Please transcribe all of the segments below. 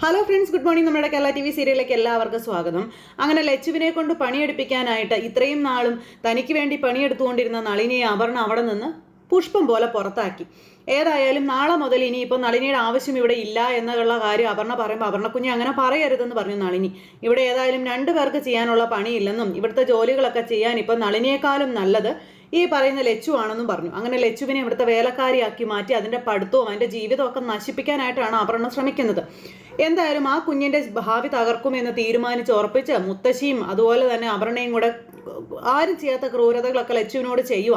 Hello friends good morning നമ്മുടെ Kerala T V സീരിയലിലേക്ക് എല്ലാവർക്കും സ്വാഗതം. അങ്ങനെ ലച്ചുവിനെ കൊണ്ട് പണിയെടുപ്പിക്കാനായിട്ട് ഇത്രയും നാളും തനിക്ക് വേണ്ടി പണിയെടുത്തുകൊണ്ടിരുന്ന നളിനിയെ അപർണ അവിടെ നിന്ന് പുഷ്പം പോലെ പുറത്താക്കി. ഏതായാലും നാളെ മുതൽ ഇനി ഇനിയിപ്പോൾ നളിനിയുടെ ആവശ്യം ഇവിടെ ഇല്ല എന്നുള്ള കാര്യം അപർണ പറയുമ്പോൾ അപർണ കുഞ്ഞ് അങ്ങനെ പറയരുതെന്ന് പറഞ്ഞു നളിനി. ഇവിടെ ഏതായാലും രണ്ടു പേർക്ക് ചെയ്യാനുള്ള പണിയില്ലെന്നും ഇവിടുത്തെ ജോലികളൊക്കെ ചെയ്യാൻ ഇപ്പം നളിനിയേക്കാളും നല്ലത് ഈ പറയുന്ന ലച്ചു ആണെന്നും പറഞ്ഞു. അങ്ങനെ ലച്ചുവിനെ ഇവിടുത്തെ വേലക്കാരിയാക്കി മാറ്റി അതിന്റെ പഠിത്തവും അതിന്റെ ഒക്കെ നശിപ്പിക്കാനായിട്ടാണ് അപർണ ശ്രമിക്കുന്നത്. എന്തായാലും ആ കുഞ്ഞിന്റെ ഭാവി തകർക്കുമെന്ന് തീരുമാനിച്ച് ഉറപ്പിച്ച് മുത്തശ്ശിയും അതുപോലെ തന്നെ അപർണയും കൂടെ ആരും ചെയ്യാത്ത ക്രൂരതകളൊക്കെ ലച്ചുവിനോട് ചെയ്യുക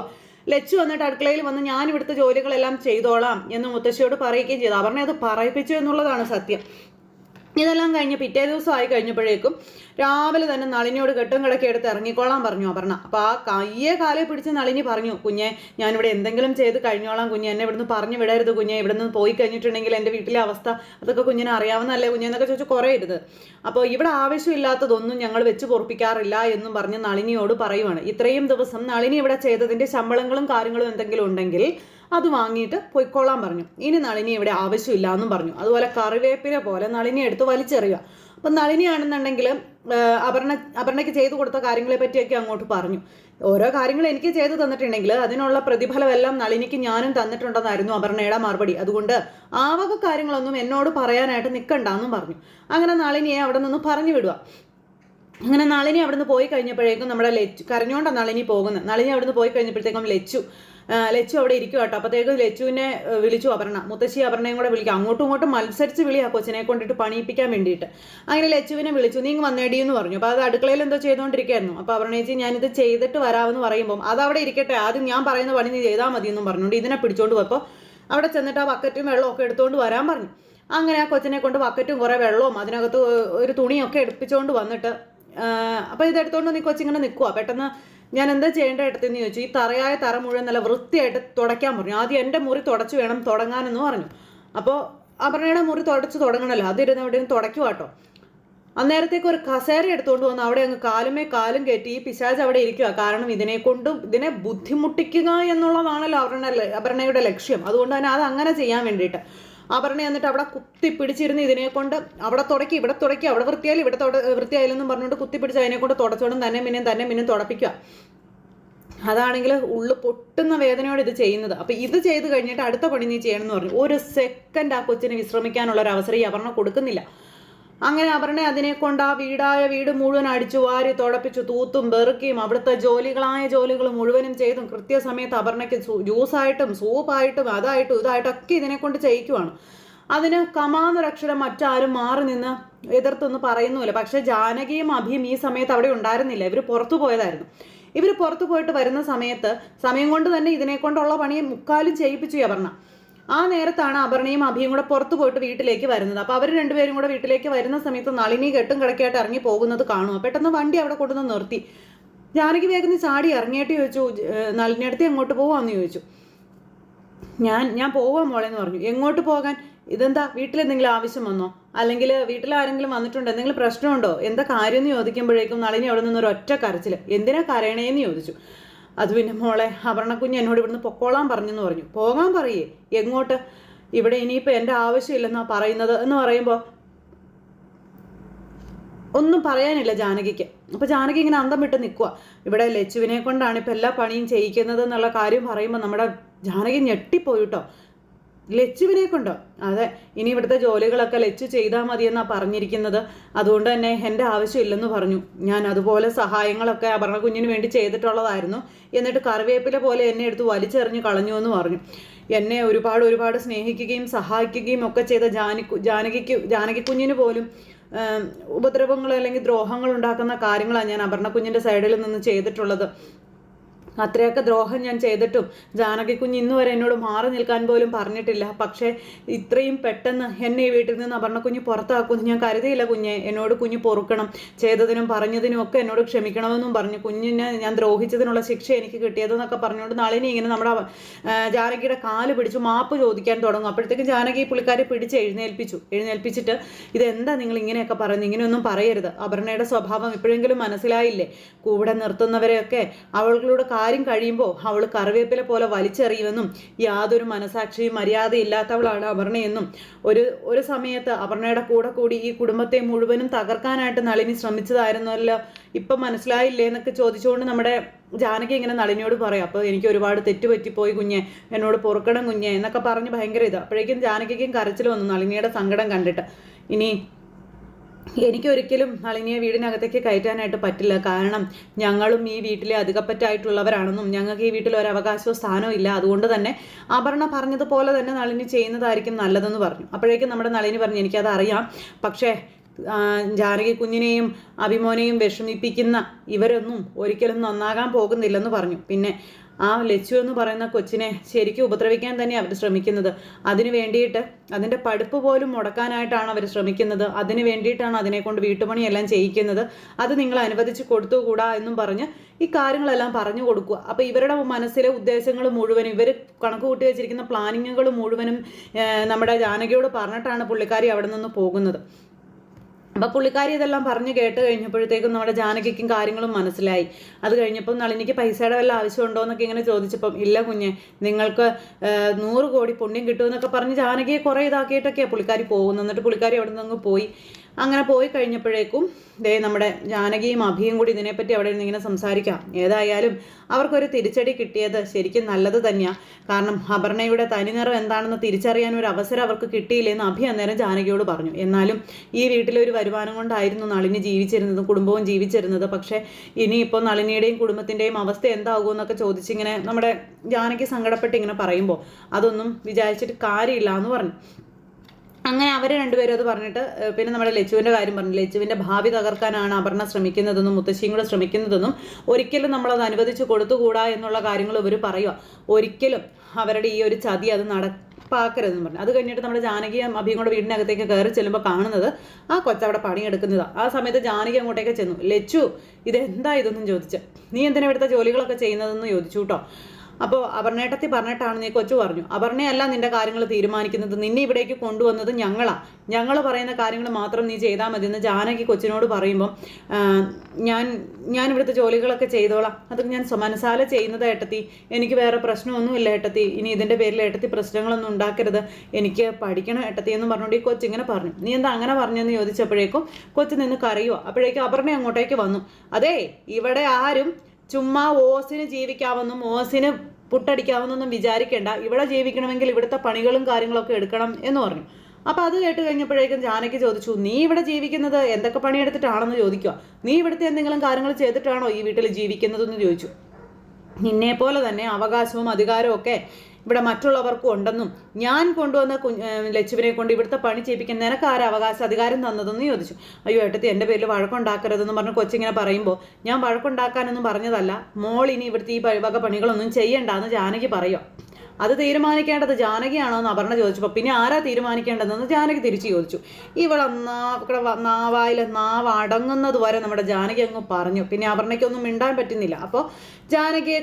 ലച്ചു വന്നിട്ട് അടുക്കളയിൽ വന്ന് ഞാൻ ഇവിടുത്തെ ജോലികളെല്ലാം ചെയ്തോളാം എന്ന് മുത്തശ്ശിയോട് പറയുകയും ചെയ്തു. അപർണ അത് പറയിപ്പിച്ചു എന്നുള്ളതാണ് സത്യം. ഇതെല്ലാം കഴിഞ്ഞ് പിറ്റേ ദിവസം ആയി കഴിഞ്ഞപ്പോഴേക്കും രാവിലെ തന്നെ നളിനിയോട് കെട്ടും കിടക്കി എടുത്ത് ഇറങ്ങിക്കോളാൻ പറഞ്ഞു അപർണ. അപ്പോൾ ആ കയ്യെ കാലെ പിടിച്ച് നളിനി പറഞ്ഞു കുഞ്ഞെ ഞാനിവിടെ എന്തെങ്കിലും ചെയ്ത് കഴിഞ്ഞോളാം കുഞ്ഞെ. എന്നെ ഇവിടുന്ന് പറഞ്ഞു വിടരുത് കുഞ്ഞെ. ഇവിടുന്ന് പോയി കഴിഞ്ഞിട്ടുണ്ടെങ്കിൽ എന്റെ വീട്ടിലെ അവസ്ഥ അതൊക്കെ കുഞ്ഞിനെ അറിയാവുന്നതല്ലേ കുഞ്ഞെ എന്നൊക്കെ ചോദിച്ചു കുറയരുത്. അപ്പോൾ ഇവിടെ ആവശ്യമില്ലാത്തതൊന്നും ഞങ്ങൾ വെച്ച് പൊറപ്പിക്കാറില്ല എന്നും പറഞ്ഞ് നളിനിയോട് പറയുവാണ്. ഇത്രയും ദിവസം നളിനി ഇവിടെ ചെയ്തതിന്റെ ശമ്പളങ്ങളും കാര്യങ്ങളും എന്തെങ്കിലും ഉണ്ടെങ്കിൽ അത് വാങ്ങിയിട്ട് പൊയ്ക്കോളാൻ പറഞ്ഞു. ഇനി നളിനി ഇവിടെ ആവശ്യമില്ല എന്നും പറഞ്ഞു. അതുപോലെ കറിവേപ്പില പോലെ നളിനി എടുത്ത് വലിച്ചെറിയുക. അപ്പം നളിനിയാണെന്നുണ്ടെങ്കിൽ അപർണ അപർണയ്ക്ക് ചെയ്തു കൊടുത്ത കാര്യങ്ങളെ പറ്റിയൊക്കെ അങ്ങോട്ട് പറഞ്ഞു. ഓരോ കാര്യങ്ങൾ എനിക്ക് ചെയ്തു തന്നിട്ടുണ്ടെങ്കിൽ അതിനുള്ള പ്രതിഫലമെല്ലാം നളിനിക്ക് ഞാനും തന്നിട്ടുണ്ടെന്നായിരുന്നു അപർണയുടെ മറുപടി. അതുകൊണ്ട് ആവക വക കാര്യങ്ങളൊന്നും എന്നോട് പറയാനായിട്ട് നിൽക്കണ്ടെന്നും പറഞ്ഞു. അങ്ങനെ നളിനിയെ അവിടെ നിന്ന് പറഞ്ഞു വിടുക. അങ്ങനെ നളിനി അവിടുന്ന് പോയി കഴിഞ്ഞപ്പോഴേക്കും നമ്മുടെ ലെച്ചു കരഞ്ഞോണ്ടാണ് നളിനി പോകുന്നത് നളിനി അവിടുന്ന് പോയി കഴിഞ്ഞപ്പോഴത്തേക്കും ലച്ചു ലച്ചു അവിടെ ഇരിക്കും കേട്ടോ. അപ്പോഴത്തേക്കും ലച്ചുവിനെ വിളിച്ചു അപർണ. മുത്തശ്ശി അപർണയും കൂടെ വിളിക്കും. അങ്ങോട്ടും ഇങ്ങോട്ടും മത്സരിച്ച് വിളിയാ കൊച്ചിനെ കൊണ്ടിട്ട് പണിയിപ്പിക്കാൻ വേണ്ടിയിട്ട്. അങ്ങനെ ലച്ചുവിനെ വിളിച്ചു. നീ വന്നേടി എന്ന് പറഞ്ഞു. അപ്പോൾ അത് അടുക്കളയിൽ എന്തോ ചെയ്തുകൊണ്ടിരിക്കുകയായിരുന്നു അപ്പോൾ അപർണ ചേച്ചി ഞാനിത് ചെയ്തിട്ട് വരാമെന്ന് പറയുമ്പോൾ അത് അവിടെ ഇരിക്കട്ടെ. ആദ്യം ഞാൻ പറയുന്ന പണി നീ ചെയ്താൽ മതി എന്നും പറഞ്ഞുകൊണ്ട് ഇതിനെ പിടിച്ചോണ്ട് പോയപ്പോൾ അവിടെ ചെന്നിട്ട് ആ ബക്കറ്റും വെള്ളവും ഒക്കെ എടുത്തുകൊണ്ട് വരാൻ പറഞ്ഞു. അങ്ങനെ ആ കൊച്ചിനെ കൊണ്ട് ബക്കറ്റും കുറേ വെള്ളവും അതിനകത്ത് ഒരു തുണിയൊക്കെ എടുപ്പിച്ചുകൊണ്ട് വന്നിട്ട് അപ്പോൾ ഇത് എടുത്തുകൊണ്ട് നീ കൊച്ചിങ്ങനെ നിൽക്കുക പെട്ടെന്ന് ഞാൻ എന്താ ചെയ്യേണ്ട ഏട്ടത്തെന്ന് ചോദിച്ചു ഈ തറയായ തറ മുഴുവൻ നല്ല വൃത്തിയായിട്ട് തുടയ്ക്കാൻ പറഞ്ഞു. ആദ്യം എന്റെ മുറി തുടച്ചു വേണം തുടങ്ങാനെന്ന് പറഞ്ഞു. അപ്പോൾ അപർണയുടെ മുറി തുടച്ച് തുടങ്ങണമല്ലോ അതിരുന്ന് എവിടെയും തുടയ്ക്കുവാട്ടോ അന്നേരത്തേക്ക് ഒരു കസേര എടുത്തുകൊണ്ട് വന്ന് അവിടെ അങ്ങ് കാലുമേ കാലും കയറ്റി ഈ പിശാജ് അവിടെ ഇരിക്കുക കാരണം ഇതിനെ കൊണ്ടും ഇതിനെ ബുദ്ധിമുട്ടിക്കുക എന്നുള്ളതാണല്ലോ അവരുടെ അപർണയുടെ ലക്ഷ്യം. അതുകൊണ്ട് തന്നെ അത് അങ്ങനെ ചെയ്യാൻ വേണ്ടിയിട്ട്. അപർണ എന്നിട്ട് അവിടെ കുത്തി പിടിച്ചിരുന്ന് ഇതിനെ കൊണ്ട് അവിടെ തുടക്കി ഇവിടെ തുടക്കി അവിടെ വൃത്തിയായാലും ഇവിടെ തുട വൃത്തിയായില്ലെന്നും പറഞ്ഞുകൊണ്ട് കുത്തി പിടിച്ച് അതിനെ കൊണ്ട് തുടച്ചോണം തന്നെ മിന്നും തന്നെ മിന്നും തുടപ്പിക്കുക. അതാണെങ്കിൽ ഉള്ളു പൊട്ടുന്ന വേദനയോട് ഇത് ചെയ്യുന്നത്. അപ്പോൾ ഇത് ചെയ്ത് കഴിഞ്ഞിട്ട് അടുത്ത പണി നീ ചെയ്യണമെന്ന് പറഞ്ഞു. ഒരു സെക്കൻഡ് ആ കൊച്ചിന് വിശ്രമിക്കാനുള്ള ഒരു അവസരം ഈ അപർണ കൊടുക്കുന്നില്ല. അങ്ങനെ അപർണ അതിനെ കൊണ്ട് ആ വീടായ വീട് മുഴുവൻ അടിച്ചു വാരി തുടപ്പിച്ചു തൂത്തും വെറുക്കിയും അവിടുത്തെ ജോലികളായ ജോലികൾ മുഴുവനും ചെയ്തും കൃത്യസമയത്ത് അപർണയ്ക്ക് ജ്യൂസായിട്ടും സൂപ്പായിട്ടും അതായിട്ടും ഇതായിട്ടും ഒക്കെ ഇതിനെ കൊണ്ട് ചെയ്യിക്കുവാണ്. അതിന് കമാന്നൊരക്ഷരം മറ്റാരും മാറി നിന്ന് എതിർത്തൊന്നും പറയുന്നുമില്ല. പക്ഷെ ജാനകിയും അഭിയും ഈ സമയത്ത് അവിടെ ഉണ്ടായിരുന്നില്ല. ഇവർ പുറത്തു പോയതായിരുന്നു. ഇവർ പുറത്തു പോയിട്ട് വരുന്ന സമയത്ത് സമയം കൊണ്ട് തന്നെ ഇതിനെ കൊണ്ടുള്ള പണി മുക്കാലും ചെയ്യിപ്പിച്ചു അപർണ. ആ നേരത്താണ് അപർണയും അഭിയും കൂടെ പുറത്തു പോയിട്ട് വീട്ടിലേക്ക് വരുന്നത്. അപ്പോൾ അവർ രണ്ടുപേരും കൂടെ വീട്ടിലേക്ക് വരുന്ന സമയത്ത് നളിനി കെട്ടും കിടക്കായിട്ട് ഇറങ്ങി പോകുന്നത് കാണുക പെട്ടെന്ന് വണ്ടി അവിടെ കൊണ്ടുവന്ന് നിർത്തി. ജാനകി വേഗം ചാടി ഇറങ്ങിയിട്ട് ചോദിച്ചു നളിനടുത്ത് എങ്ങോട്ട് പോവാന്ന് ചോദിച്ചു. ഞാൻ ഞാൻ പോവാൻ മോളെന്ന് പറഞ്ഞു. എങ്ങോട്ട് പോകാൻ? ഇതെന്താ വീട്ടിൽ എന്തെങ്കിലും ആവശ്യം വന്നോ? അല്ലെങ്കിൽ വീട്ടിൽ ആരെങ്കിലും വന്നിട്ടുണ്ടോ? എന്തെങ്കിലും പ്രശ്നമുണ്ടോ? എന്താ കാര്യം എന്ന് ചോദിക്കുമ്പോഴേക്കും നളിനി അവിടെ നിന്നൊരു ഒറ്റ കരച്ചിൽ എന്തിനാ കരയണേന്ന് ചോദിച്ചു. അത് പിന്നെ മോളെ അപർണക്കുഞ്ഞ് എന്നോട് ഇവിടുന്ന് പൊക്കോളാൻ പറഞ്ഞെന്ന് പറഞ്ഞു. പോകാൻ പറയേ. എങ്ങോട്ട്? ഇവിടെ ഇനിയിപ്പോൾ എന്റെ ആവശ്യമില്ലെന്നാ പറയുന്നത് എന്ന് പറയുമ്പോൾ ഒന്നും പറയാനില്ല ജാനകിക്ക്. അപ്പോൾ ജാനകി ഇങ്ങനെ അന്തം വിട്ട് നിൽക്കുക ഇവിടെ ലച്ചുവിനെ കൊണ്ടാണ് ഇപ്പം എല്ലാ പണിയും ചെയ്യിക്കുന്നത് എന്നുള്ള കാര്യം പറയുമ്പോൾ നമ്മുടെ ജാനകി ഞെട്ടിപ്പോയി കേട്ടോ. ലച്ചുവിനെ കൊണ്ടോ അതെ ഇനി ഇവിടുത്തെ ജോലികളൊക്കെ ലച്ചു ചെയ്താൽ മതിയെന്നാണ് പറഞ്ഞിരിക്കുന്നത്. അതുകൊണ്ട് തന്നെ എന്റെ ആവശ്യമില്ലെന്ന് പറഞ്ഞു. ഞാൻ അതുപോലെ സഹായങ്ങളൊക്കെ അപർണ കുഞ്ഞിന് വേണ്ടി ചെയ്തിട്ടുള്ളതായിരുന്നു. എന്നിട്ട് കറിവേപ്പില പോലെ എന്നെ എടുത്ത് വലിച്ചെറിഞ്ഞ് കളഞ്ഞു എന്ന് പറഞ്ഞു. എന്നെ ഒരുപാട് ഒരുപാട് സ്നേഹിക്കുകയും സഹായിക്കുകയും ഒക്കെ ചെയ്ത ജാനി ജാനകിക്ക് ജാനകി കുഞ്ഞിന് പോലും ഉപദ്രവങ്ങൾ അല്ലെങ്കിൽ ദ്രോഹങ്ങൾ ഉണ്ടാക്കുന്ന കാര്യങ്ങളാണ് ഞാൻ അപർണ കുഞ്ഞിന്റെ സൈഡിൽ നിന്ന് ചെയ്തിട്ടുള്ളത്. അത്രയൊക്കെ ദ്രോഹം ഞാൻ ചെയ്തിട്ടും ജാനകി കുഞ്ഞ് ഇന്ന് വരെ എന്നോട് മാറി നിൽക്കാൻ പോലും പറഞ്ഞിട്ടില്ല. പക്ഷേ ഇത്രയും പെട്ടെന്ന് എന്നെ ഈ വീട്ടിൽ നിന്ന് അപർണ കുഞ്ഞ് പുറത്താക്കുമെന്ന് ഞാൻ കരുതിയില്ല കുഞ്ഞെ. എന്നോട് കുഞ്ഞ് പൊറുക്കണം. ചെയ്തതിനും പറഞ്ഞതിനും ഒക്കെ എന്നോട് ക്ഷമിക്കണമെന്നും പറഞ്ഞു. കുഞ്ഞിനെ ഞാൻ ദ്രോഹിച്ചതിനുള്ള ശിക്ഷ എനിക്ക് കിട്ടിയതെന്നൊക്കെ പറഞ്ഞുകൊണ്ട് നളിനി ഇങ്ങനെ നമ്മുടെ ജാനകിയുടെ കാൽ പിടിച്ചു മാപ്പ് ചോദിക്കാൻ തുടങ്ങും. അപ്പോഴത്തേക്കും ജാനകി പുള്ളിക്കാരെ പിടിച്ച് എഴുന്നേൽപ്പിച്ചു. എഴുന്നേൽപ്പിച്ചിട്ട് ഇതെന്താ നിങ്ങൾ ഇങ്ങനെയൊക്കെ പറയുന്നത്? ഇങ്ങനെയൊന്നും പറയരുത്. അപർണയുടെ സ്വഭാവം ഇപ്പോഴെങ്കിലും മനസ്സിലായില്ലേ? കൂടെ നിർത്തുന്നവരെയൊക്കെ അവളുടെ കാര്യം കഴിയുമ്പോൾ അവൾ കറിവേപ്പില പോലെ വലിച്ചെറിയുമെന്നും യാതൊരു മനസാക്ഷിയും മര്യാദയില്ലാത്തവളാണ് അപർണയെന്നും ഒരു ഒരു സമയത്ത് അപർണയുടെ കൂടെ കൂടി ഈ കുടുംബത്തെ മുഴുവനും തകർക്കാനായിട്ട് നളിനി ശ്രമിച്ചതായിരുന്നല്ലോ. ഇപ്പം മനസ്സിലായില്ലേ എന്നൊക്കെ ചോദിച്ചുകൊണ്ട് നമ്മുടെ ജാനകി ഇങ്ങനെ നളിനിയോട് പറയും അപ്പോൾ എനിക്ക് ഒരുപാട് തെറ്റുപറ്റിപ്പോയി കുഞ്ഞെ എന്നോട് പൊറുക്കണം കുഞ്ഞെ എന്നൊക്കെ പറഞ്ഞ് ഭയങ്കര ഇത്. അപ്പോഴേക്കും ജാനകിക്കും കരച്ചിൽ വന്നു നളിനിയുടെ സങ്കടം കണ്ടിട്ട്. ഇനി എനിക്കൊരിക്കലും നളിനിയെ വീടിനകത്തേക്ക് കയറ്റാനായിട്ട് പറ്റില്ല. കാരണം ഞങ്ങളും ഈ വീട്ടിലെ അധികപ്പറ്റായിട്ടുള്ളവരാണെന്നും ഞങ്ങൾക്ക് ഈ വീട്ടിൽ ഒരു അവകാശവും സ്ഥാനവും ഇല്ല. അതുകൊണ്ട് തന്നെ അപർണ പറഞ്ഞതുപോലെ തന്നെ നളിനി ചെയ്യുന്നതായിരിക്കും നല്ലതെന്ന് പറഞ്ഞു. അപ്പോഴേക്കും നമ്മുടെ നളിനി പറഞ്ഞു എനിക്കത് അറിയാം പക്ഷേ ജാനകി കുഞ്ഞിനെയും അഭിമോനെയും വിഷമിപ്പിക്കുന്ന ഇവരൊന്നും ഒരിക്കലും നന്നാകാൻ പോകുന്നില്ലെന്ന് പറഞ്ഞു. പിന്നെ ആ ലച്ചു എന്ന് പറയുന്ന കൊച്ചിനെ ശരിക്കും ഉപദ്രവിക്കാൻ തന്നെ അവർ ശ്രമിക്കുന്നത്. അതിനു വേണ്ടിയിട്ട് അതിന്റെ പഠിപ്പ് പോലും മുടക്കാനായിട്ടാണ് അവർ ശ്രമിക്കുന്നത്. അതിനു വേണ്ടിയിട്ടാണ് അതിനെ കൊണ്ട് വീട്ടുപണിയെല്ലാം ചെയ്യിക്കുന്നത്. അത് നിങ്ങൾ അനുവദിച്ച് കൊടുത്തുകൂടാ എന്നും പറഞ്ഞ് ഈ കാര്യങ്ങളെല്ലാം പറഞ്ഞു കൊടുക്കുക. അപ്പോൾ ഇവരുടെ മനസ്സിലെ ഉദ്ദേശങ്ങൾ മുഴുവനും ഇവർ കണക്ക് കൂട്ടി വെച്ചിരിക്കുന്ന പ്ലാനിങ്ങുകൾ മുഴുവനും നമ്മുടെ ജാനകിയോട് പറഞ്ഞിട്ടാണ് പുള്ളിക്കാരി അവിടെ നിന്ന് പോകുന്നത്. അപ്പം പുള്ളിക്കാരി ഇതെല്ലാം പറഞ്ഞു കേട്ട് കഴിഞ്ഞപ്പോഴത്തേക്കും നമ്മുടെ ജാനകിക്കും കാര്യങ്ങളും മനസ്സിലായി. അത് കഴിഞ്ഞപ്പോൾ നളിനിക്ക് പൈസയുടെ വല്ല ആവശ്യമുണ്ടോ എന്നൊക്കെ ഇങ്ങനെ ചോദിച്ചപ്പം ഇല്ല കുഞ്ഞെ നിങ്ങൾക്ക് നൂറ് കോടി പുണ്യം കിട്ടുമെന്നൊക്കെ പറഞ്ഞ് ജാനകിയെ കുറേ ഇതാക്കിയിട്ടൊക്കെയാണ് പുള്ളിക്കാരി പോകുന്നത്. എന്നിട്ട് പുള്ളിക്കാരി അവിടെ നിന്ന് പോയി. അങ്ങനെ പോയി കഴിഞ്ഞപ്പോഴേക്കും ദേ നമ്മുടെ ജാനകിയും അഭിയും കൂടി ഇതിനെപ്പറ്റി അവിടെ നിന്ന് ഇങ്ങനെ സംസാരിക്കാം. ഏതായാലും അവർക്കൊരു തിരിച്ചടി കിട്ടിയത് ശരിക്കും നല്ലത് തന്നെയാണ് കാരണം അപർണയുടെ തനിനിറം എന്താണെന്ന് തിരിച്ചറിയാൻ ഒരു അവസരം അവർക്ക് കിട്ടിയില്ലെന്ന് അഭി അന്നേരം ജാനകിയോട് പറഞ്ഞു. എന്നാലും ഈ വീട്ടിലെ ഒരു വരുമാനം കൊണ്ടായിരുന്നു നളിനി ജീവിച്ചിരുന്നത് കുടുംബവും ജീവിച്ചിരുന്നത്. പക്ഷേ ഇനിയിപ്പോൾ നളിനിയുടെയും കുടുംബത്തിന്റെയും അവസ്ഥ എന്താകുമെന്നൊക്കെ ചോദിച്ചിങ്ങനെ നമ്മുടെ ജാനകി സങ്കടപ്പെട്ട് ഇങ്ങനെ പറയുമ്പോൾ അതൊന്നും വിചാരിച്ചിട്ട് കാര്യമില്ല എന്ന് പറഞ്ഞു. അങ്ങനെ അവർ രണ്ടുപേരും അത് പറഞ്ഞിട്ട് പിന്നെ നമ്മുടെ ലച്ചുവിന്റെ കാര്യം പറഞ്ഞു. ലച്ചുവിന്റെ ഭാവി തകർക്കാനാണ് അപർണ ശ്രമിക്കുന്നതെന്നും മുത്തശ്ശിയും കൂടെ ശ്രമിക്കുന്നതെന്നും ഒരിക്കലും നമ്മളത് അനുവദിച്ച് കൊടുത്തുകൂടാ എന്നുള്ള കാര്യങ്ങൾ ഇവർ പറയുക ഒരിക്കലും അവരുടെ ഈ ഒരു ചതി അത് നട പാക്കരുതെന്ന് പറഞ്ഞു. അത് കഴിഞ്ഞിട്ട് നമ്മുടെ ജാനകിയും അഭിയും കൂടെ വീടിനകത്തേക്ക് കയറി ചെല്ലുമ്പോൾ കാണുന്നത് ആ കൊച്ചവിടെ പണിയെടുക്കുന്നതാണ് ആ സമയത്ത് ജാനകി അങ്ങോട്ടേക്ക് ചെന്നു. ലച്ചു ഇതെന്താ ഇതെന്നും ചോദിച്ചു? നീ എന്തിനാ ഇവിടുത്തെ ജോലികളൊക്കെ ചെയ്യുന്നതെന്ന് ചോദിച്ചു കേട്ടോ. അപ്പോൾ അപർണേട്ടത്തി പറഞ്ഞിട്ടാണ് നീ കൊച്ചു പറഞ്ഞു. അപർണയല്ല നിന്റെ കാര്യങ്ങൾ തീരുമാനിക്കുന്നത്. നിന്നെ ഇവിടേക്ക് കൊണ്ടുവന്നത് ഞങ്ങളാ. ഞങ്ങൾ പറയുന്ന കാര്യങ്ങൾ മാത്രം നീ ചെയ്താൽ മതി എന്ന് ജാനകി കൊച്ചിനോട് പറയുമ്പം ഞാൻ ഞാൻ ഇവിടുത്തെ ജോലികളൊക്കെ ചെയ്തോളാം. അതൊക്കെ ഞാൻ മനസാല ചെയ്യുന്നത് ഏട്ടത്തി. എനിക്ക് വേറെ പ്രശ്നമൊന്നുമില്ല ഏട്ടത്തി. ഇനി ഇതിന്റെ പേരിൽ ഏട്ടത്തി പ്രശ്നങ്ങളൊന്നും ഉണ്ടാക്കരുത്. എനിക്ക് പഠിക്കണം ഏട്ടത്തി എന്ന് പറഞ്ഞുകൊണ്ട് ഈ കൊച്ചിങ്ങനെ പറഞ്ഞു. നീ എന്താ അങ്ങനെ പറഞ്ഞെന്ന് ചോദിച്ചപ്പോഴേക്കും കൊച്ചു നിന്ന് കരയുക അപ്പോഴേക്കും അപർണ അങ്ങോട്ടേക്ക് വന്നു. അതേ ഇവിടെ ആരും ചുമ്മാ ഓസിന് ജീവിക്കാമെന്നും ഓസിന് പുട്ടടിക്കാമെന്നൊന്നും വിചാരിക്കേണ്ട. ഇവിടെ ജീവിക്കണമെങ്കിൽ ഇവിടുത്തെ പണികളും കാര്യങ്ങളൊക്കെ എടുക്കണം എന്ന് പറഞ്ഞു. അപ്പൊ അത് കേട്ട് കഴിഞ്ഞപ്പോഴേക്കും ജാനകി ചോദിച്ചു നീ ഇവിടെ ജീവിക്കുന്നത് എന്തൊക്കെ പണിയെടുത്തിട്ടാണെന്ന് ചോദിക്കുക നീ ഇവിടുത്തെ എന്തെങ്കിലും കാര്യങ്ങൾ ചെയ്തിട്ടാണോ ഈ വീട്ടിൽ ജീവിക്കുന്നതെന്ന് ചോദിച്ചു. നിന്നെ പോലെ തന്നെ അവകാശവും അധികാരവും ഒക്കെ ഇവിടെ മറ്റുള്ളവർക്കും ഉണ്ടെന്നും ഞാൻ കൊണ്ടുവന്ന ലച്ചുവിനെ കൊണ്ട് ഇവിടുത്തെ പണി ചെയ്യിപ്പിക്കാൻ നിനക്ക് ആരാ അവകാശ അധികാരം തന്നതെന്ന് ചോദിച്ചു. അയ്യോ ഏട്ടത്തി എന്റെ പേരിൽ വഴക്കുണ്ടാക്കരുതെന്ന് പറഞ്ഞ് കൊച്ചിങ്ങനെ പറയുമ്പോൾ ഞാൻ വഴക്കുണ്ടാക്കാനൊന്നും പറഞ്ഞതല്ല. മോൾ ഇനി ഇവിടുത്തെ ഈ വക പണികളൊന്നും ചെയ്യണ്ടെന്ന് ജാനകി പറയുക അത് തീരുമാനിക്കേണ്ടത് ജാനകിയാണോ എന്ന് അപർണ ചോദിച്ചപ്പോൾ പിന്നെ ആരാ തീരുമാനിക്കേണ്ടതെന്ന്? ജാനകി തിരിച്ചു ചോദിച്ചു. ഇവിടെ നാവായിലെ നാവ് അടങ്ങുന്നത് വരെ നമ്മുടെ ജാനകി അങ്ങ് പറഞ്ഞു. പിന്നെ അപർണയ്ക്കൊന്നും മിണ്ടാൻ പറ്റുന്നില്ല. അപ്പോൾ ജാനകിയെ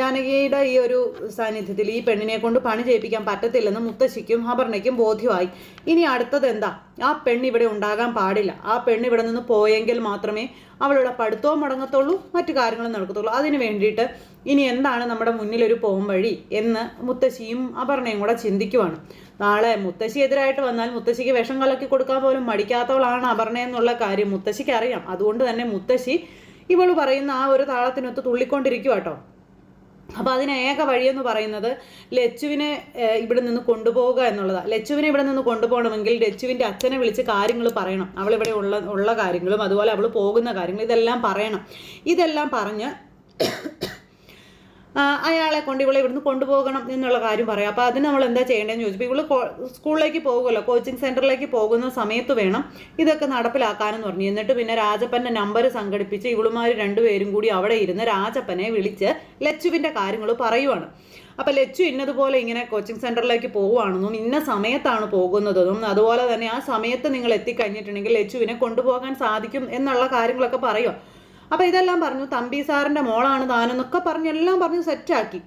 ജാനകിയുടെ ഈ ഒരു സാന്നിധ്യത്തിൽ ഈ പെണ്ണിനെ കൊണ്ട് പണി ചെയ്യിപ്പിക്കാൻ പറ്റത്തില്ലെന്ന് മുത്തശ്ശിക്കും അപർണയ്ക്കും ബോധ്യമായി. ഇനി അടുത്തത് എന്താ? ആ പെണ്ണ് ഇവിടെ ഉണ്ടാകാൻ പാടില്ല. ആ പെണ്ണ് ഇവിടെ നിന്ന് പോയെങ്കിൽ മാത്രമേ അവളുടെ പഠിത്തവും മുടങ്ങത്തുള്ളൂ മറ്റു കാര്യങ്ങളും നടക്കത്തുള്ളൂ. അതിന് വേണ്ടിയിട്ട് ഇനി എന്താണ് നമ്മുടെ മുന്നിലൊരു പോം വഴി എന്ന് മുത്തശ്ശിയും അപർണയും കൂടെ ചിന്തിക്കുവാണ്. നാളെ മുത്തശ്ശി എതിരായിട്ട് വന്നാൽ മുത്തശ്ശിക്ക് വിഷം കലക്കി കൊടുക്കാൻ പോലും മടിക്കാത്തവളാണ് അപർണ എന്നുള്ള കാര്യം മുത്തശ്ശിക്ക് അറിയാം അതുകൊണ്ട് തന്നെ മുത്തശ്ശി ഇവൾ പറയുന്ന ആ ഒരു താളത്തിനൊത്ത് തുള്ളിക്കൊണ്ടിരിക്കുക കേട്ടോ അപ്പോൾ അതിന് ഏക വഴിയെന്ന് പറയുന്നത് ലച്ചുവിനെ ഇവിടെ നിന്ന് കൊണ്ടുപോവുക എന്നുള്ളതാണ് ലച്ചുവിനെ ഇവിടെ നിന്ന് കൊണ്ടുപോകണമെങ്കിൽ ലച്ചുവിന്റെ അച്ഛനെ വിളിച്ച് കാര്യങ്ങൾ പറയണം. അവളിവിടെ ഉള്ള ഉള്ള കാര്യങ്ങളും അതുപോലെ അവൾ പോകുന്ന കാര്യങ്ങളും ഇതെല്ലാം പറയണം. ഇതെല്ലാം പറഞ്ഞ് അയാളെ കൊണ്ട് ഇവളെ ഇവിടുന്ന് കൊണ്ടുപോകണം എന്നുള്ള കാര്യം പറയാം. അപ്പോൾ അതിന് നമ്മൾ എന്താ ചെയ്യേണ്ടതെന്ന് ചോദിച്ചപ്പോൾ ഇവൾ സ്കൂളിലേക്ക് പോകുമല്ലോ കോച്ചിങ് സെന്ററിലേക്ക് പോകുന്ന സമയത്ത് വേണം ഇതൊക്കെ നടപ്പിലാക്കാനെന്ന് പറഞ്ഞു. എന്നിട്ട് പിന്നെ രാജപ്പന്റെ നമ്പർ സംഘടിപ്പിച്ച് ഇവളുമാർ രണ്ടുപേരും കൂടി അവിടെ ഇരുന്ന് രാജപ്പനെ വിളിച്ച് ലച്ചുവിന്റെ കാര്യങ്ങൾ പറയുവാണ്. അപ്പോൾ ലച്ചു ഇന്നതുപോലെ ഇങ്ങനെ കോച്ചിങ് സെന്ററിലേക്ക് പോവുകയാണെന്നും ഇന്ന സമയത്താണ് പോകുന്നതെന്നും അതുപോലെ തന്നെ ആ സമയത്ത് നിങ്ങൾ എത്തിക്കഴിഞ്ഞിട്ടുണ്ടെങ്കിൽ ലച്ചുവിനെ കൊണ്ടുപോകാൻ സാധിക്കും എന്നുള്ള കാര്യങ്ങളൊക്കെ പറയുക അപ്പോൾ ഇതെല്ലാം പറഞ്ഞു തമ്പി സാറിന്റെ മോളാണ് താനെന്നൊക്കെ പറഞ്ഞ് എല്ലാം പറഞ്ഞ് സെറ്റാക്കി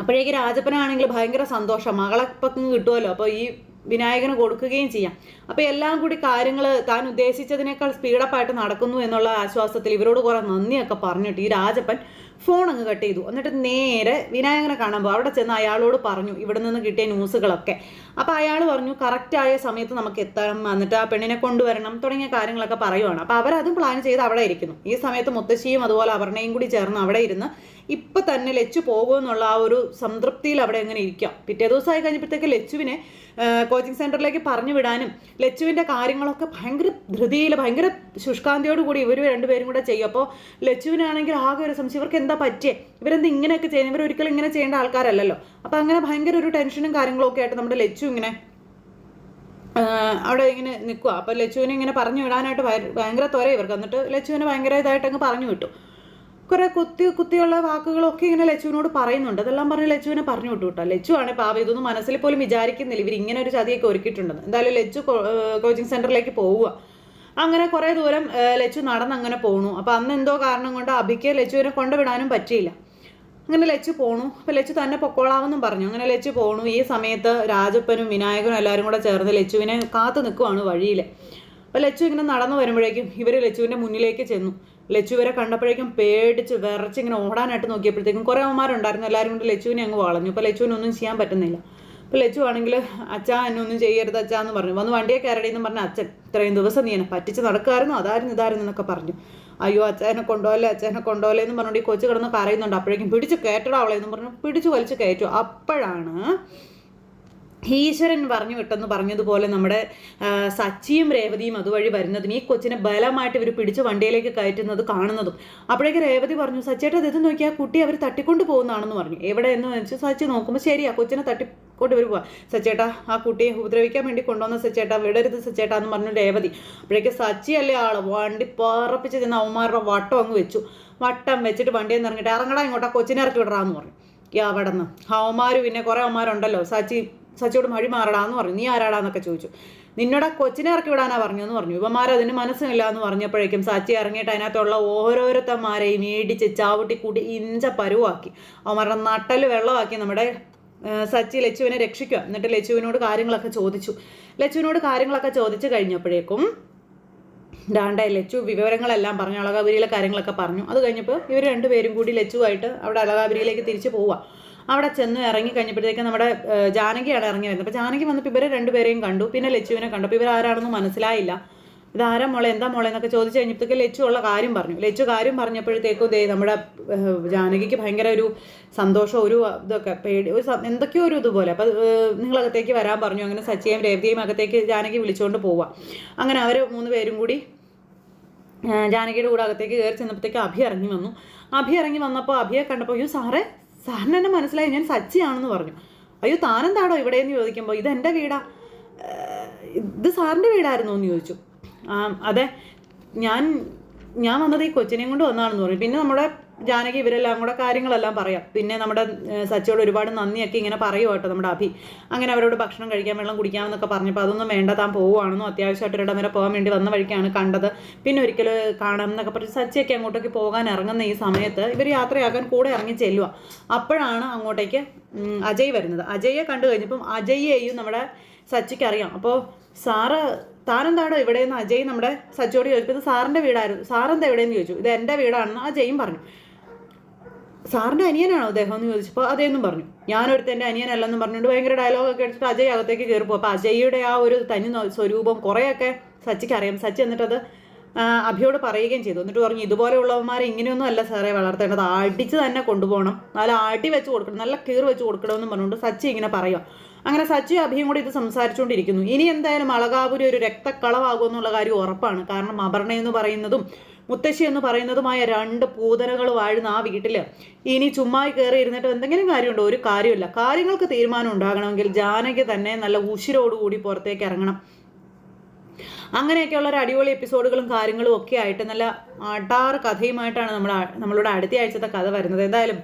അപ്പോഴേക്ക് രാജപ്പനാണെങ്കിൽ ഭയങ്കര സന്തോഷം മകളെ ഇപ്പം കിട്ടുമല്ലോ അപ്പോൾ ഈ വിനായകന് കൊടുക്കുകയും ചെയ്യാം. അപ്പോൾ എല്ലാം കൂടി കാര്യങ്ങൾ താൻ ഉദ്ദേശിച്ചതിനേക്കാൾ സ്പീഡപ്പായിട്ട് നടക്കുന്നു എന്നുള്ള ആശ്വാസത്തിൽ ഇവരോട് കുറേ നന്ദിയൊക്കെ പറഞ്ഞിട്ട് ഈ രാജപ്പൻ ഫോൺ അങ്ങ് കട്ട് ചെയ്തു. എന്നിട്ട് നേരെ വിനായകനെ കാണാൻ പോകും അവിടെ ചെന്ന് അയാളോട് പറഞ്ഞു ഇവിടെ നിന്ന് കിട്ടിയ ന്യൂസുകളൊക്കെ. അപ്പോൾ അയാൾ പറഞ്ഞു കറക്റ്റായ സമയത്ത് നമുക്ക് എത്താം. എന്നിട്ട് ആ പെണ്ണിനെ കൊണ്ടുവരണം തുടങ്ങിയ കാര്യങ്ങളൊക്കെ പറയുവാണ്. അപ്പോൾ അവരതും പ്ലാൻ ചെയ്ത് അവിടെ ഇരിക്കുന്നു. ഈ സമയത്ത് മുത്തശ്ശിയും അതുപോലെ അവരുടെയും കൂടി ചേർന്ന് അവിടെ ഇരുന്ന് ഇപ്പം തന്നെ ലച്ചു പോകുമെന്നുള്ള ആ ഒരു സംതൃപ്തിയിൽ അവിടെ അങ്ങനെ ഇരിക്കാം? പിറ്റേ ദിവസമായി കഴിഞ്ഞപ്പോഴത്തേക്ക് ലച്ചുവിനെ കോച്ചിങ് സെന്ററിലേക്ക് പറഞ്ഞു വിടാനും ലച്ചുവിന്റെ കാര്യങ്ങളൊക്കെ ഭയങ്കര ധൃതിയിൽ ഭയങ്കര ശുഷ്കാന്തിയോട് കൂടി ഇവർ രണ്ടുപേരും കൂടെ ചെയ്യും. അപ്പോൾ ലച്ചുവിനാണെങ്കിൽ ആകെ ഒരു സംശയം ഇവർക്ക് എന്താ പറ്റിയേ? ഇവരെന്ത് ഇങ്ങനെയൊക്കെ ചെയ്യുന്നത് ഇവർ ഒരിക്കലും ഇങ്ങനെ ചെയ്യേണ്ട ആൾക്കാരല്ലല്ലോ? അപ്പോൾ അങ്ങനെ ഭയങ്കര ഒരു ടെൻഷനും കാര്യങ്ങളൊക്കെ ആയിട്ട് നമ്മുടെ ലച്ചു ഇങ്ങനെ അവിടെ ഇങ്ങനെ നിൽക്കുക അപ്പോൾ ലച്ചുവിനെ ഇങ്ങനെ പറഞ്ഞു വിടാനായിട്ട് ഭയങ്കര ത്വര ഇവർക്ക്. എന്നിട്ട് ലച്ചുവിനെ ഭയങ്കര ഇതായിട്ട് അങ്ങ് പറഞ്ഞു വിട്ടു. കുറെ കുത്തി കുത്തിയുള്ള വാക്കുകളൊക്കെ ഇങ്ങനെ ലച്ചുവിനോട് പറയുന്നുണ്ട്. അതെല്ലാം പറഞ്ഞ് ലച്ചുവിനെ പറഞ്ഞു വിട്ടു കേട്ടോ. ലച്ചു ആണ് പാവ. ഇതൊന്നും മനസ്സിൽ പോലും വിചാരിക്കുന്നില്ല. ഇവർ ഇങ്ങനെ ഒരു ചതിയൊക്കെ ഒരുക്കിയിട്ടുണ്ടെന്ന് എന്തായാലും ലച്ചു കോച്ചിങ് സെന്ററിലേക്ക് പോവുക. അങ്ങനെ കുറേ ദൂരം ലച്ചു നടന്ന് അങ്ങനെ പോണു. അപ്പോൾ അന്ന് എന്തോ കാരണം കൊണ്ട് അഭിക്ക് ലച്ചുവിനെ കൊണ്ടുവിടാനും പറ്റിയില്ല. അങ്ങനെ ലച്ചു പോണു. അപ്പോൾ ലച്ചു തന്നെ പൊക്കോളാമെന്നും പറഞ്ഞു. അങ്ങനെ ലച്ചു പോണു. ഈ സമയത്ത് രാജപ്പനും വിനായകനും എല്ലാവരും കൂടെ ചേർന്ന് ലച്ചുവിനെ കാത്തു നിൽക്കുവാണ് വഴിയിൽ അപ്പോൾ ലച്ചു ഇങ്ങനെ നടന്നു വരുമ്പോഴേക്കും ഇവർ ലച്ചുവിന്റെ മുന്നിലേക്ക് ചെന്നു. ലച്ചുവരെ കണ്ടപ്പോഴേക്കും പേടിച്ച് വിറച്ച് ഇങ്ങനെ ഓടാനായിട്ട് നോക്കിയപ്പോഴത്തേക്കും കുറേ അമ്മമാരുണ്ടായിരുന്നു എല്ലാവരും കൊണ്ട് ലച്ചുവിനെ അങ്ങ് വളഞ്ഞു. ഇപ്പോൾ ലച്ചുവിനൊന്നും ചെയ്യാൻ പറ്റുന്നില്ല. അപ്പോൾ ലച്ചു ആണെങ്കിൽ അച്ഛാ എന്നെ ഒന്നും ചെയ്യരുത് അച്ഛാ എന്ന് പറഞ്ഞു. വന്ന് വണ്ടിയെ കയറടി എന്ന് പറഞ്ഞ അച്ഛൻ ഇത്രയും ദിവസം നീ എന്നെ പറ്റിച്ച് നടക്കായിരുന്നു അതായിരുന്നു ഇതായിരുന്നു എന്നൊക്കെ പറഞ്ഞു. അയ്യോ അച്ഛനെ കൊണ്ടുപോലെ അച്ഛനെ കൊണ്ടുപോലെ എന്ന് പറഞ്ഞുകൊണ്ട് ഈ കൊച്ചു കിടന്ന് പറയുന്നുണ്ട് അപ്പോഴേക്കും പിടിച്ച് കയറ്റടാ അവളെ എന്ന് പറഞ്ഞു. പിടിച്ച് വലിച്ച് കയറ്റു. അപ്പോഴാണ് ഈശ്വരൻ പറഞ്ഞു വിട്ടെന്ന് പറഞ്ഞതുപോലെ നമ്മുടെ സച്ചിയും രേവതിയും അതുവഴി വരുന്നതും ഈ കൊച്ചിനെ ബലമായിട്ട് ഇവർ പിടിച്ച് വണ്ടിയിലേക്ക് കയറ്റുന്നത് കാണുന്നതും. അപ്പോഴേക്ക് രേവതി പറഞ്ഞു സച്ചേട്ടാ ഇത് നോക്കിയാൽ കുട്ടി അവർ തട്ടിക്കൊണ്ട് പോകുന്നതാണെന്ന് പറഞ്ഞു. എവിടെ എന്ന് വെച്ച് സച്ചി നോക്കുമ്പോൾ ശരിയാ കൊച്ചിനെ തട്ടി കൊണ്ട് വരുവാ സച്ചേട്ടാ ആ കുട്ടിയെ ഉപദ്രവിക്കാൻ വേണ്ടി കൊണ്ടുവന്ന സച്ചേട്ടാ വിടരുത് സച്ചേട്ടാ എന്ന് പറഞ്ഞു രേവതി. അപ്പോഴേക്ക് സച്ചി അല്ലേ ആൾ? വണ്ടി പറപ്പിച്ച് ചെന്ന് അവന്മാരുടെ വട്ടം അങ്ങ് വെച്ചു. വട്ടം വെച്ചിട്ട് വണ്ടിയിൽ നിന്ന് ഇറങ്ങിയിട്ട് ഇറങ്ങടാ ഇങ്ങോട്ടാ കൊച്ചിനെ ഇറക്കി വിടറാന്ന് പറഞ്ഞു. അവിടെ നിന്ന് അവന്മാർ പിന്നെ കുറേ അവന്മാരുണ്ടല്ലോ. സച്ചി സച്ചിയോട് മഴി മാറടാന്ന് പറഞ്ഞു. നീ ആരാടാന്നൊക്കെ ചോദിച്ചു. നിന്നോട് കൊച്ചിനെ ഇറക്കി വിടാനാ പറഞ്ഞു എന്ന് പറഞ്ഞു. ഇവന്മാർ അതിന് മനസ്സില്ല എന്ന് പറഞ്ഞപ്പോഴേക്കും സച്ചി ഇറങ്ങിയിട്ട് അതിനകത്തുള്ള ഓരോരുത്തന്മാരെയും മേടിച്ച് ചാവട്ടി കൂട്ടി ഇഞ്ച പരുവാക്കി. അവന്മാരുടെ നട്ടൽ വെള്ളമാക്കി നമ്മുടെ സച്ചി ലച്ചുവിനെ രക്ഷിക്കുക. എന്നിട്ട് ലച്ചുവിനോട് കാര്യങ്ങളൊക്കെ ചോദിച്ചു. ലച്ചുവിനോട് കാര്യങ്ങളൊക്കെ ചോദിച്ചു കഴിഞ്ഞപ്പോഴേക്കും ഡാണ്ട ലച്ചു വിവരങ്ങളെല്ലാം പറഞ്ഞു. അളകാപുരിയിലെ കാര്യങ്ങളൊക്കെ പറഞ്ഞു. അത് കഴിഞ്ഞപ്പോൾ ഇവർ രണ്ടുപേരും കൂടി ലച്ചുവായിട്ട് അവിടെ അളകാപുരിയിലേക്ക് തിരിച്ചു പോവുക. അവിടെ ചെന്ന് ഇറങ്ങി കഴിഞ്ഞപ്പോഴത്തേക്ക് നമ്മുടെ ജാനകിയാണ് ഇറങ്ങി വരുന്നത്. അപ്പോൾ ജാനകി വന്നപ്പോൾ ഇവരെ രണ്ടുപേരെയും കണ്ടു. പിന്നെ ലച്ചുവിനെ കണ്ടു. അപ്പോൾ ഇവരാരാണെന്ന് മനസ്സിലായില്ല. ഇതാരാ മോളെ? എന്താ മോളെ എന്നൊക്കെ ചോദിച്ചു കഴിഞ്ഞപ്പോഴത്തേക്ക് ലച്ചു ഉള്ള കാര്യം പറഞ്ഞു. ലച്ചു കാര്യം പറഞ്ഞപ്പോഴത്തേക്കും ദേ നമ്മുടെ ജാനകിക്ക് ഭയങ്കര ഒരു സന്തോഷം ഒരു ഇതൊക്കെ പേടി ഒരു എന്തൊക്കെയോ ഒരു ഇതുപോലെ. അപ്പം നിങ്ങളകത്തേക്ക് വരാൻ പറഞ്ഞു. അങ്ങനെ സച്ചിയും രേവതിയും അകത്തേക്ക് ജാനകി വിളിച്ചുകൊണ്ട് പോവുക അങ്ങനെ അവർ മൂന്ന് പേരും കൂടി ജാനകിയുടെ കൂടെ അകത്തേക്ക് കയറി ചെന്നപ്പോഴത്തേക്ക് അഭി ഇറങ്ങി വന്നു. അഭി ഇറങ്ങി വന്നപ്പോൾ അഭിയെ കണ്ടപ്പോൾ അയ്യോ സാറേ സാറിന് എന്നെ മനസ്സിലായി. ഞാൻ സച്ചിയാണെന്ന് പറഞ്ഞു. അയ്യോ താനെന്താടോ ഇവിടെയെന്ന് ചോദിക്കുമ്പോൾ ഇതെന്റെ വീടാ. ഇത് സാറിന്റെ വീടായിരുന്നു എന്ന് ചോദിച്ചു. അതെ. ഞാൻ ഞാൻ വന്നത് ഈ കൊച്ചിനെയും കൊണ്ട് വന്നതാണെന്ന് പറഞ്ഞു. പിന്നെ നമ്മുടെ ജാനകി ഇവരെല്ലാം കൂടെ കാര്യങ്ങളെല്ലാം പറയാം. പിന്നെ നമ്മുടെ സച്ചിയോട് ഒരുപാട് നന്ദിയൊക്കെ ഇങ്ങനെ പറയുക കേട്ടോ നമ്മുടെ അഭി. അങ്ങനെ അവരോട് ഭക്ഷണം കഴിക്കാൻ വെള്ളം കുടിക്കാമെന്നൊക്കെ പറഞ്ഞപ്പോൾ അതൊന്നും വേണ്ട താൻ പോവുകയാണെന്നോ അത്യാവശ്യമായിട്ട് ഒരിടം വരെ പോകാൻ വേണ്ടി വന്ന വഴിക്കാണ് കണ്ടത്. പിന്നെ ഒരിക്കൽ കാണാം എന്നൊക്കെ പറഞ്ഞ് സച്ചിയൊക്കെ അങ്ങോട്ടേക്ക് പോകാൻ ഇറങ്ങുന്ന ഈ സമയത്ത് ഇവർ യാത്രയാക്കാൻ കൂടെ ഇറങ്ങി ചെല്ലുക അപ്പോഴാണ് അങ്ങോട്ടേക്ക് അജയ് വരുന്നത്. അജയെ കണ്ടു കഴിഞ്ഞപ്പം അജയ്യെയും നമ്മുടെ സച്ചിക്ക് അറിയാം അപ്പോൾ സാറ് താനെന്താണോ ഇവിടെയെന്ന് അജയ് നമ്മുടെ സച്ചിയോട് ചോദിച്ചപ്പോൾ സാറിന്റെ വീടായിരുന്നു. സാറെന്താ എവിടെയെന്ന് ചോദിച്ചു. ഇത് എന്റെ വീടാണെന്ന് അജയും പറഞ്ഞു. സാറിന്റെ അനിയനാണോ അദ്ദേഹം എന്ന് ചോദിച്ചപ്പോൾ അതേന്നും പറഞ്ഞു. ഞാനൊരുത്ത എന്റെ അനിയനല്ലെന്നും പറഞ്ഞുകൊണ്ട് ഭയങ്കര ഡയലോഗൊക്കെ എടുത്തിട്ട് അജയ് അകത്തേക്ക് കയറിപ്പോ അപ്പോൾ അജയ്യുടെ ആ ഒരു തനി സ്വരൂപം കുറേയൊക്കെ സച്ചിക്ക് അറിയാം. സച്ചി എന്നിട്ടത് അഭിയോട് പറയുകയും ചെയ്തു. എന്നിട്ട് പറഞ്ഞു ഇതുപോലെയുള്ളവന്മാരെ ഇങ്ങനെയൊന്നും അല്ല സാറേ വളർത്തേണ്ടത്. അടിച്ച് തന്നെ കൊണ്ടുപോകണം. നല്ല അടി വെച്ച് കൊടുക്കണം. നല്ല കീർ വെച്ച് കൊടുക്കണമെന്നും പറഞ്ഞുകൊണ്ട് സച്ചി ഇങ്ങനെ പറയുക അങ്ങനെ സച്ചി അഭിയും കൂടി ഇത് സംസാരിച്ചുകൊണ്ടിരിക്കുന്നു. ഇനി എന്തായാലും അളകാപുരി ഒരു രക്തക്കളവാകുമെന്നുള്ള കാര്യം ഉറപ്പാണ്. കാരണം അപർണ എന്ന് പറയുന്നതും മുത്തശ്ശി എന്ന് പറയുന്നതുമായ രണ്ട് പൂതനകൾ വാഴുന്ന ആ വീട്ടിൽ ഇനി ചുമ്മായി കയറി ഇരുന്നിട്ട് എന്തെങ്കിലും കാര്യമുണ്ടോ? ഒരു കാര്യമില്ല കാര്യങ്ങൾക്ക് തീരുമാനം ഉണ്ടാകണമെങ്കിൽ ജാനകി തന്നെ നല്ല ഉശിരോടുകൂടി പുറത്തേക്ക് ഇറങ്ങണം. അങ്ങനെയൊക്കെയുള്ള ഒരു അടിപൊളി എപ്പിസോഡുകളും കാര്യങ്ങളും ഒക്കെ ആയിട്ട് നല്ല അടാറ് കഥയുമായിട്ടാണ് നമ്മൾ നമ്മളോട് അടുത്ത ആഴ്ചത്തെ കഥ വരുന്നത്. എന്തായാലും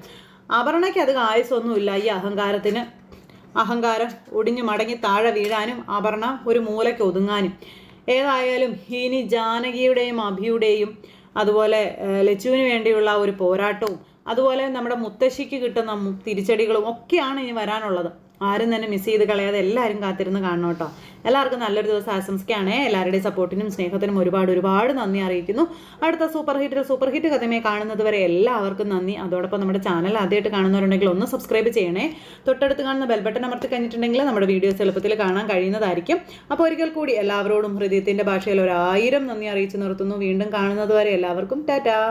അപർണയ്ക്ക് അത് ആയുസൊന്നുമില്ല ഈ അഹങ്കാരത്തിന്. അഹങ്കാരം ഒടിഞ്ഞു മടങ്ങി താഴെ വീഴാനും അപർണ ഒരു മൂലയ്ക്ക് ഒതുങ്ങാനും. ഏതായാലും ഇനി ജാനകിയുടെയും അഭിയുടെയും അതുപോലെ ലച്ചുവിന് വേണ്ടിയുള്ള ഒരു പോരാട്ടവും അതുപോലെ നമ്മുടെ മുത്തശ്ശിക്ക് കിട്ടുന്ന തിരിച്ചടികളും ഒക്കെയാണ് ഇനി വരാനുള്ളത്. ആരും തന്നെ മിസ് ചെയ്ത് കളയാതെ എല്ലാവരും കാത്തിരുന്ന് കാണണം കേട്ടോ. എല്ലാവർക്കും നല്ലൊരു ദിവസം ആശംസിക്കുകയാണേ. എല്ലാവരുടെയും സപ്പോർട്ടിനും സ്നേഹത്തിനും ഒരുപാട് ഒരുപാട് നന്ദി അറിയിക്കുന്നു. അടുത്ത സൂപ്പർ ഹിറ്റ് സൂപ്പർ ഹിറ്റ് കഥമേ കാണുന്നത് വരെ എല്ലാവർക്കും നന്ദി. അതോടൊപ്പം നമ്മുടെ ചാനൽ ആദ്യമായിട്ട് കാണുന്നവരുണ്ടെങ്കിൽ ഒന്ന് സബ്സ്ക്രൈബ് ചെയ്യണേ. തൊട്ടടുത്ത് കാണുന്ന ബെൽബട്ടൺ അമർത്തി കഴിഞ്ഞിട്ടുണ്ടെങ്കിൽ നമ്മുടെ വീഡിയോസ് എളുപ്പത്തിൽ കാണാൻ കഴിയുന്നതായിരിക്കും. അപ്പോൾ ഒരിക്കൽ കൂടി എല്ലാവരോടും ഹൃദയത്തിന്റെ ഭാഷയിൽ ഒരായിരം നന്ദി അറിയിച്ചു നിർത്തുന്നു. വീണ്ടും കാണുന്നത് വരെ എല്ലാവർക്കും ടാറ്റാ.